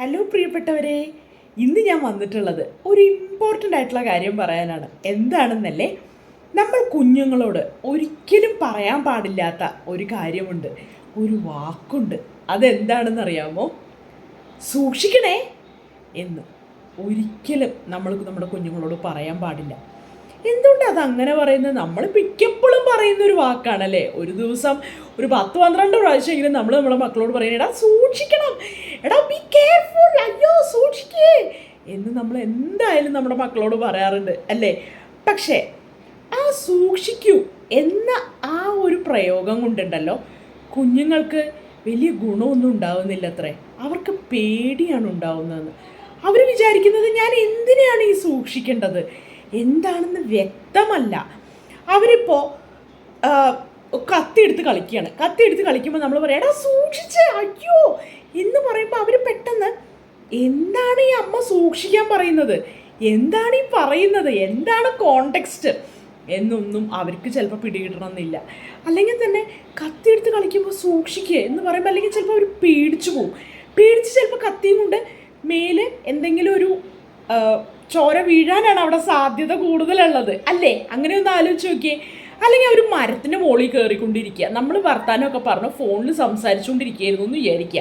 Hello പ്രിയപ്പെട്ടവരെ. ഇന്ന് ഞാൻ വന്നിട്ടുള്ളത് ഒരു ഇമ്പോർട്ടന്റ് ആയിട്ടുള്ള കാര്യം പറയാനാണ്. എന്താണെന്നല്ലേ? നമ്മൾ കുഞ്ഞുങ്ങളോട് ഒരിക്കലും പറയാൻ പാടില്ലാത്ത ഒരു കാര്യമുണ്ട്. ഒരു വാക്കുണ്ട്. അതെന്താണെന്നറിയാമോ? സൂക്ഷിക്കണേ എന്ന്. ഒരിക്കലും നമ്മൾ നമ്മുടെ കുഞ്ഞുങ്ങളോട് പറയാൻ പാടില്ല. എന്തുകൊണ്ട് അത് അങ്ങനെ പറയുന്നത്? നമ്മൾ മിക്കപ്പോഴും പറയുന്ന ഒരു വാക്കാണല്ലേ? ഒരു ദിവസം ഒരു പത്ത് പന്ത്രണ്ട് പ്രാവശ്യമെങ്കിലും നമ്മൾ നമ്മുടെ മക്കളോട് പറയുന്നത് എടാ സൂക്ഷിക്കണം. എടാ ബി കെയർഫുൾ അയ്യോ സൂക്ഷിക്കേ. എന്ന് നമ്മൾ എന്തായാലും നമ്മുടെ മക്കളോട് പറയാറുണ്ട് അല്ലേ? പക്ഷേ ആ സൂക്ഷിക്കൂ എന്ന ആ ഒരു പ്രയോഗം കൊണ്ടുണ്ടല്ലോ. കുഞ്ഞുങ്ങൾക്ക് വലിയ ഗുണമൊന്നും ഉണ്ടാവുന്നില്ല അത്രേ അവർക്ക് പേടിയാണ് ഉണ്ടാവുന്നതെന്ന്. അവർ വിചാരിക്കുന്നത് ഞാൻ എന്തിനാണ് ഈ സൂക്ഷിക്കേണ്ടത്? എന്താണെന്ന് വ്യക്തമല്ല. അവരിപ്പോൾ കത്തിയെടുത്ത് കളിക്കുകയാണ്. കത്തിയെടുത്ത് കളിക്കുമ്പോൾ നമ്മൾ പറയാം എടാ സൂക്ഷിച്ച് അയ്യോ! എന്ന് പറയുമ്പോൾ അവർ പെട്ടെന്ന് എന്താണ് ഈ അമ്മ സൂക്ഷിക്കാൻ പറയുന്നത്? എന്താണ് ഈ പറയുന്നത്? എന്താണ് കോണ്ടെക്സ്റ്റ് എന്നൊന്നും അവർക്ക് ചിലപ്പോൾ പിടികിട്ടണമെന്നില്ല. അല്ലെങ്കിൽ തന്നെ കത്തിയെടുത്ത് കളിക്കുമ്പോൾ സൂക്ഷിക്കുക എന്ന് പറയുമ്പോൾ അല്ലെങ്കിൽ ചിലപ്പോൾ അവർ പേടിച്ചു പോകും പേടിച്ച് ചിലപ്പോൾ കത്തിയും കൊണ്ട് മേലെ എന്തെങ്കിലും ഒരു ചോര വീഴാനാണ് അവിടെ സാധ്യത കൂടുതലുള്ളത്. അല്ലേ? അങ്ങനെ ഒന്ന് ആലോചിച്ച് നോക്കിയേ. അല്ലെങ്കിൽ അവർ മരത്തിന്റെ മുകളിൽ കയറിക്കൊണ്ടിരിക്കുക. നമ്മൾ വർത്താനമൊക്കെ പറഞ്ഞു ഫോണിൽ സംസാരിച്ചുകൊണ്ടിരിക്കുകയായിരുന്നു എന്ന് വിചാരിക്കുക.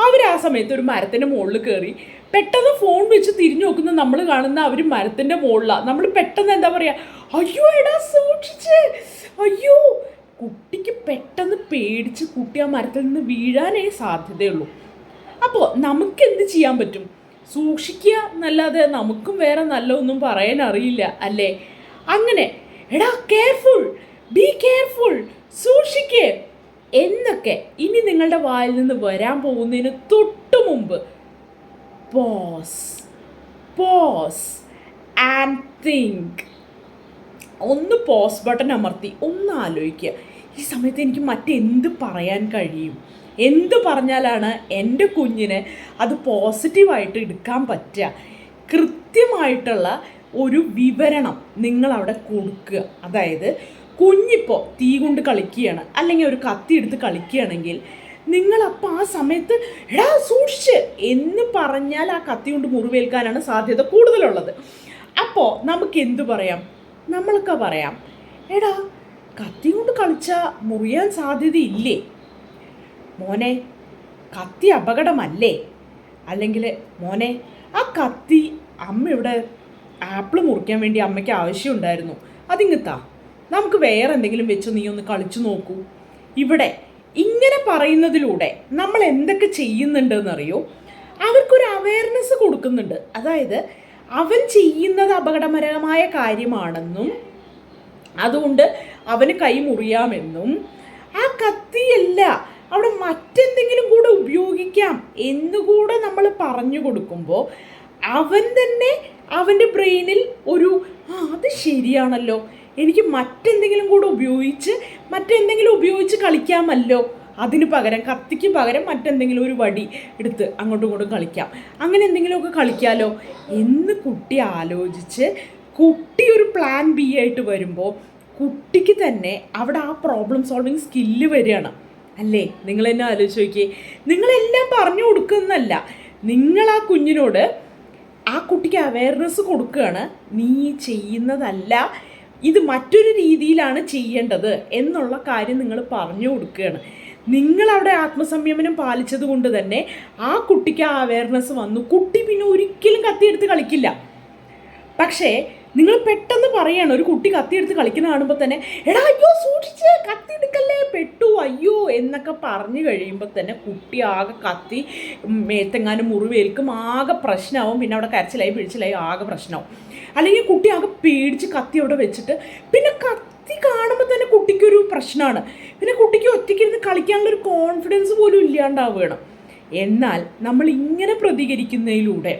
അവർ ആ സമയത്ത് ഒരു മരത്തിന്റെ മുകളിൽ കയറി പെട്ടെന്ന് ഫോൺ വെച്ച് തിരിഞ്ഞു നോക്കുന്ന നമ്മൾ കാണുന്ന അവർ മരത്തിന്റെ മുകളിലാണ് നമ്മൾ പെട്ടെന്ന് എന്താ പറയുക അയ്യോ എടാ സൂക്ഷിച്ച്. അയ്യോ. കുട്ടിക്ക് പെട്ടെന്ന് പേടിച്ച് കുട്ടി ആ മരത്തിൽ നിന്ന് വീഴാനേ സാധ്യതയുള്ളൂ. അപ്പോൾ നമുക്ക് എന്ത് ചെയ്യാൻ പറ്റും? സൂക്ഷിക്കുക എന്നല്ലാതെ നമുക്കും വേറെ നല്ല ഒന്നും പറയാൻ അറിയില്ല അല്ലേ? അങ്ങനെ എടാ കെയർഫുൾ ബി കെയർഫുൾ സൂക്ഷിക്കേ എന്നൊക്കെ ഇനി നിങ്ങളുടെ വായിൽ നിന്ന് വരാൻ പോകുന്നതിന് തൊട്ടു മുമ്പ് പോസ് പോസ് ആൻഡ് തിങ്ക് ഒന്ന് പോസ് ബട്ടൺ അമർത്തി ഒന്ന് ആലോചിക്കുക. ഈ സമയത്ത് എനിക്ക് മറ്റെന്ത് പറയാൻ കഴിയും? എന്ത് പറഞ്ഞാലാണ് എന്റെ കുഞ്ഞിനെ അത് പോസിറ്റീവായിട്ട് എടുക്കാൻ പറ്റുക? കൃത്യമായിട്ടുള്ള ഒരു വിവരണം നിങ്ങൾ അവിടെ കൊടുക്കുക. അതായത് കുഞ്ഞിപ്പോൾ തീ കൊണ്ട് കളിക്കുകയാണ് അല്ലെങ്കിൽ ഒരു കത്തി എടുത്ത് കളിക്കുകയാണെങ്കിൽ നിങ്ങളപ്പോൾ ആ സമയത്ത് എടാ സൂക്ഷിച്ച് എന്ന് പറഞ്ഞാൽ ആ കത്തി കൊണ്ട് മുറിവേൽക്കാനാണ് സാധ്യത കൂടുതലുള്ളത്. അപ്പോൾ നമുക്ക് എന്തു പറയാം? നമ്മൾക്ക് പറയാം എടാ കത്തി കൊണ്ട് കളിച്ചാൽ മുറിയാൻ സാധ്യതയില്ലേ? മോനെ കത്തി അപകടമല്ലേ? അല്ലെങ്കിൽ മോനെ ആ കത്തി അമ്മ ഇവിടെ ആപ്പിൾ മുറിക്കാൻ വേണ്ടി അമ്മയ്ക്ക് ആവശ്യമുണ്ടായിരുന്നു. അതിങ്ങത്താ നമുക്ക് വേറെ എന്തെങ്കിലും വെച്ച് നീ ഒന്ന് കളിച്ചു നോക്കൂ. ഇവിടെ ഇങ്ങനെ പറയുന്നതിലൂടെ നമ്മൾ എന്തൊക്കെ ചെയ്യുന്നുണ്ടെന്നറിയോ? അവർക്കൊരു അവയർനെസ് കൊടുക്കുന്നുണ്ട്. അതായത് അവൻ ചെയ്യുന്നത് അപകടകരമായ കാര്യമാണെന്നും അതുകൊണ്ട് അവന് കൈ മുറിയാമെന്നും ആ കത്തിയല്ല അവിടെ മറ്റെന്തെങ്കിലും കൂടെ ഉപയോഗിക്കാം എന്നുകൂടെ നമ്മൾ പറഞ്ഞു കൊടുക്കുമ്പോൾ അവൻ തന്നെ അവന്റെ ബ്രെയിനിൽ ഒരു ആ അത് ശരിയാണല്ലോ. എനിക്ക് മറ്റെന്തെങ്കിലും കൂടെ ഉപയോഗിച്ച് മറ്റെന്തെങ്കിലും ഉപയോഗിച്ച് കളിക്കാമല്ലോ. അതിന് പകരം കത്തിക്ക് പകരം മറ്റെന്തെങ്കിലും ഒരു വടി എടുത്ത് അങ്ങോട്ടും ഇങ്ങോട്ടും കളിക്കാം. അങ്ങനെ എന്തെങ്കിലുമൊക്കെ കളിക്കാമല്ലോ എന്ന് കുട്ടി ആലോചിച്ച് കുട്ടി ഒരു പ്ലാൻ ബി ആയിട്ട് വരുമ്പോൾ കുട്ടിക്ക് തന്നെ അവിടെ ആ പ്രോബ്ലം സോൾവിങ് സ്കില്ല് വരികയാണ്. അല്ലേ? നിങ്ങൾ എന്നെ ആലോചിച്ച് നോക്കിയേ. നിങ്ങളെല്ലാം പറഞ്ഞു കൊടുക്കുന്നല്ല നിങ്ങൾ ആ കുഞ്ഞിനോട് ആ കുട്ടിക്ക് അവയർനെസ് കൊടുക്കുകയാണ്. നീ ചെയ്യുന്നതല്ല. ഇത് മറ്റൊരു രീതിയിലാണ് ചെയ്യേണ്ടത് എന്നുള്ള കാര്യം നിങ്ങൾ പറഞ്ഞു കൊടുക്കുകയാണ്. നിങ്ങളവിടെ ആത്മസംയമനം പാലിച്ചത് കൊണ്ട് തന്നെ ആ കുട്ടിക്ക് ആ അവയർനെസ് വന്നു. കുട്ടി പിന്നെ ഒരിക്കലും കത്തിയെടുത്ത് കളിക്കില്ല. പക്ഷേ നിങ്ങൾ പെട്ടെന്ന് പറയാണ് ഒരു കുട്ടി കത്തിയെടുത്ത് കളിക്കുന്ന കാണുമ്പോൾ തന്നെ എടാ അയ്യോ സൂക്ഷിച്ച് കത്തി എടുക്കല്ലേ പെട്ടു അയ്യോ എന്നൊക്കെ പറഞ്ഞു കഴിയുമ്പോൾ തന്നെ കുട്ടി ആകെ കത്തി മേത്തെങ്ങാനും മുറിവേൽക്കും ആകെ പ്രശ്നമാവും പിന്നെ അവിടെ കരച്ചിലായി പിഴിച്ചിലായി ആകെ പ്രശ്നമാവും അല്ലെങ്കിൽ കുട്ടി ആകെ പേടിച്ച് കത്തി അവിടെ വെച്ചിട്ട് പിന്നെ കത്തി കാണുമ്പോൾ തന്നെ കുട്ടിക്കൊരു പ്രശ്നമാണ് പിന്നെ കുട്ടിക്ക് ഒറ്റയ്ക്കിരുന്ന് കളിക്കാനുള്ള ഒരു കോൺഫിഡൻസ് പോലും ഇല്ലാണ്ടാവുകയാണ്. എന്നാൽ നമ്മൾ ഇങ്ങനെ പ്രതികരിക്കുന്നതിലൂടെ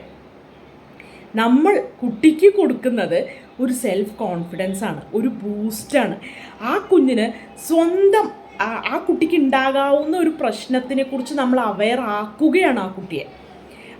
നമ്മൾ കുട്ടിക്ക് കൊടുക്കുന്നത് ഒരു സെൽഫ് കോൺഫിഡൻസ് ആണ് ഒരു ബൂസ്റ്റാണ് ആ കുഞ്ഞിന് സ്വന്തം ആ- കുട്ടിക്ക് ഉണ്ടാകാവുന്ന ഒരു പ്രശ്നത്തിനെ കുറിച്ച് നമ്മൾ അവെയർ ആക്കുകയാണ് ആ കുട്ടിയെ.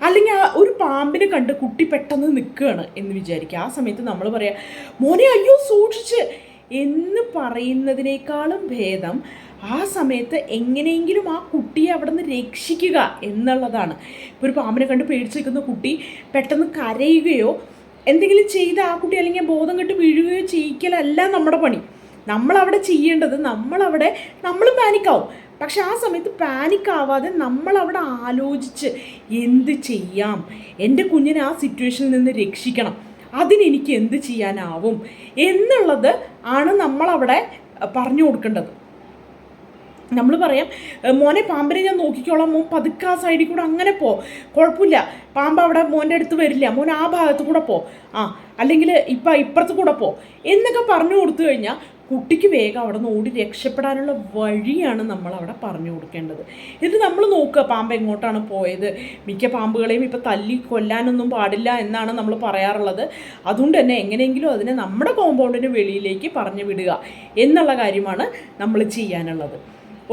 അല്ലെങ്കിൽ ആ ഒരു പാമ്പിനെ കണ്ട് കുട്ടി പെട്ടെന്ന് നിൽക്കുകയാണ് എന്ന് വിചാരിക്കുക. ആ സമയത്ത് നമ്മൾ പറയാം മോനെ അയ്യോ സൂക്ഷിച്ച്. എന്ന് പറയുന്നതിനേക്കാളും ഭേദം ആ സമയത്ത് എങ്ങനെയെങ്കിലും ആ കുട്ടിയെ അവിടെ നിന്ന് രക്ഷിക്കുക എന്നുള്ളതാണ്. ഇപ്പോൾ ഒരു പാമ്പിനെ കണ്ട് പേടിച്ചിരിക്കുന്ന കുട്ടി പെട്ടെന്ന് കരയുകയോ എന്തെങ്കിലും ചെയ്ത് ആ കുട്ടി അല്ലെങ്കിൽ ബോധം കെട്ട് വീഴുകയോ ചെയ്യിക്കലല്ല നമ്മുടെ പണി. നമ്മളവിടെ ചെയ്യേണ്ടത് നമ്മളവിടെ നമ്മൾ പാനിക്കാവും. പക്ഷെ ആ സമയത്ത് പാനിക്കാവാതെ നമ്മളവിടെ ആലോചിച്ച് എന്ത് ചെയ്യാം? എന്റെ കുഞ്ഞിനെ ആ സിറ്റുവേഷനിൽ നിന്ന് രക്ഷിക്കണം. അതിനെനിക്ക് എന്ത് ചെയ്യാനാവും? എന്നുള്ളത് ആണ് നമ്മളവിടെ പറഞ്ഞു കൊടുക്കേണ്ടത്. നമ്മൾ പറയാം മോനെ പാമ്പിനെ ഞാൻ നോക്കിക്കോളാം മോൻ പതുക്കെ ആ സൈഡിൽ കൂടെ അങ്ങനെ പോ. കുഴപ്പമില്ല പാമ്പ് അവിടെ മോന്റെ അടുത്ത് വരില്ല. മോൻ ആ ഭാഗത്ത് കൂടെ പോ. ആ അല്ലെങ്കിൽ ഇപ്പം ഇപ്പുറത്ത് കൂടെ പോ. എന്നൊക്കെ പറഞ്ഞു കൊടുത്തു കഴിഞ്ഞാൽ കുട്ടിക്ക് വേഗം അവിടെ നിന്ന് ഓടി രക്ഷപ്പെടാനുള്ള വഴിയാണ് നമ്മൾ അവിടെ പറഞ്ഞു കൊടുക്കേണ്ടത്. എന്നിട്ട് നമ്മൾ നോക്കുക പാമ്പ് എങ്ങോട്ടാണ് പോയത്? മിക്ക പാമ്പുകളെയും ഇപ്പം തല്ലി കൊല്ലാനൊന്നും പാടില്ല എന്നാണ് നമ്മൾ പറയാറുള്ളത്. അതുകൊണ്ട് തന്നെ എങ്ങനെയെങ്കിലും അതിനെ നമ്മുടെ കോമ്പൗണ്ടിന് വെളിയിലേക്ക് പറഞ്ഞു വിടുക എന്നുള്ള കാര്യമാണ് നമ്മൾ ചെയ്യാനുള്ളത്.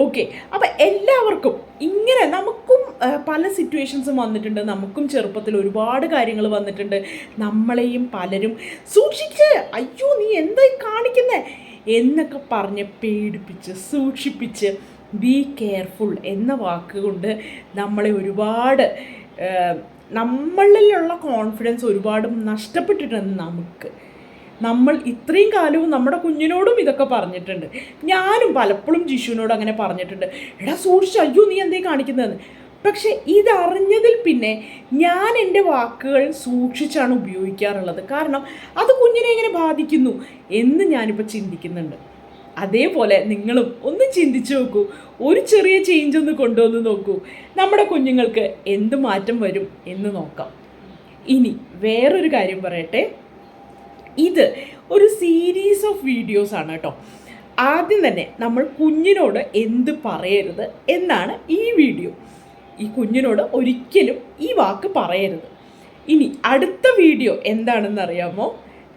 ഓക്കെ അപ്പം എല്ലാവർക്കും ഇങ്ങനെ നമുക്കും പല സിറ്റുവേഷൻസും വന്നിട്ടുണ്ട്. നമുക്കും ചെറുപ്പത്തിൽ ഒരുപാട് കാര്യങ്ങൾ വന്നിട്ടുണ്ട്. നമ്മളെയും പലരും സൂക്ഷിച്ച് അയ്യോ നീ എന്തായി കാണിക്കുന്നേ? എന്നൊക്കെ പറഞ്ഞ് പേടിപ്പിച്ച് സൂക്ഷിപ്പിച്ച് ബി കെയർഫുൾ എന്ന വാക്കുകൊണ്ട് നമ്മളെ ഒരുപാട് നമ്മളിലുള്ള കോൺഫിഡൻസ് ഒരുപാട് നഷ്ടപ്പെട്ടിട്ടുണ്ട് നമുക്ക്. നമ്മൾ ഇത്രയും കാലവും നമ്മുടെ കുഞ്ഞിനോടും ഇതൊക്കെ പറഞ്ഞിട്ടുണ്ട്. ഞാനും പലപ്പോഴും ജിഷുവിനോട് അങ്ങനെ പറഞ്ഞിട്ടുണ്ട്. എടാ സൂക്ഷിച്ചു അയ്യോ നീ എന്തേ കാണിക്കുന്നതെന്ന്. പക്ഷെ ഇതറിഞ്ഞതിൽ പിന്നെ ഞാൻ എന്റെ വാക്കുകൾ സൂക്ഷിച്ചാണ് ഉപയോഗിക്കാറുള്ളത്. കാരണം അത് കുഞ്ഞിനെ എങ്ങനെ ബാധിക്കുന്നു എന്ന് ഞാനിപ്പോൾ ചിന്തിക്കുന്നുണ്ട്. അതേപോലെ നിങ്ങളും ഒന്ന് ചിന്തിച്ചു നോക്കൂ. ഒരു ചെറിയ ചേഞ്ച് ഒന്ന് കൊണ്ടുവന്ന് നോക്കൂ. നമ്മുടെ കുഞ്ഞുങ്ങൾക്ക് എന്ത് മാറ്റം വരും എന്ന് നോക്കാം. ഇനി വേറൊരു കാര്യം പറയട്ടെ. ഇത് ഒരു സീരീസ് ഓഫ് വീഡിയോസ് ആണ് കേട്ടോ. ആദ്യം തന്നെ നമ്മൾ കുഞ്ഞിനോട് എന്ത് പറയരുത് എന്നാണ് ഈ വീഡിയോ ഈ കുഞ്ഞിനോട് ഒരിക്കലും ഈ വാക്ക് പറയരുത്. ഇനി അടുത്ത വീഡിയോ എന്താണെന്ന് അറിയാമോ?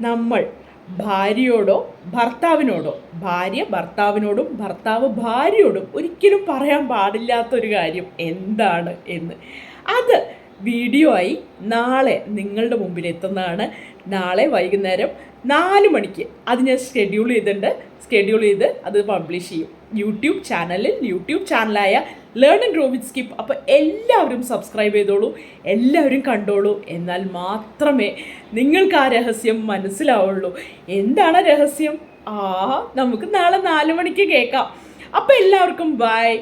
നമ്മൾ ഭാര്യയോടോ ഭർത്താവിനോടോ ഭാര്യ ഭർത്താവിനോടും ഭർത്താവ് ഭാര്യയോടും ഒരിക്കലും പറയാൻ പാടില്ലാത്തൊരു കാര്യം എന്താണ് എന്ന്. അത് വീഡിയോ ആയി നാളെ നിങ്ങളുടെ മുമ്പിൽ എത്തുന്നതാണ് നാളെ വൈകുന്നേരം നാല് മണിക്ക്. അത് ഞാൻ ഷെഡ്യൂൾ ചെയ്തിട്ടുണ്ട്. ഷെഡ്യൂൾ ചെയ്ത് അത് പബ്ലിഷ് ചെയ്യും. യൂട്യൂബ് ചാനലിൽ YouTube ചാനലായ learn and grow with skip അപ്പോൾ എല്ലാവരും സബ്സ്ക്രൈബ് ചെയ്തോളൂ. എല്ലാവരും കണ്ടോളൂ. എന്നാൽ മാത്രമേ നിങ്ങൾക്ക് ആ രഹസ്യം മനസ്സിലാവുള്ളൂ. എന്താണ് രഹസ്യം? ആ നമുക്ക് നാളെ നാല് മണിക്ക് കേൾക്കാം. അപ്പോൾ എല്ലാവർക്കും ബൈ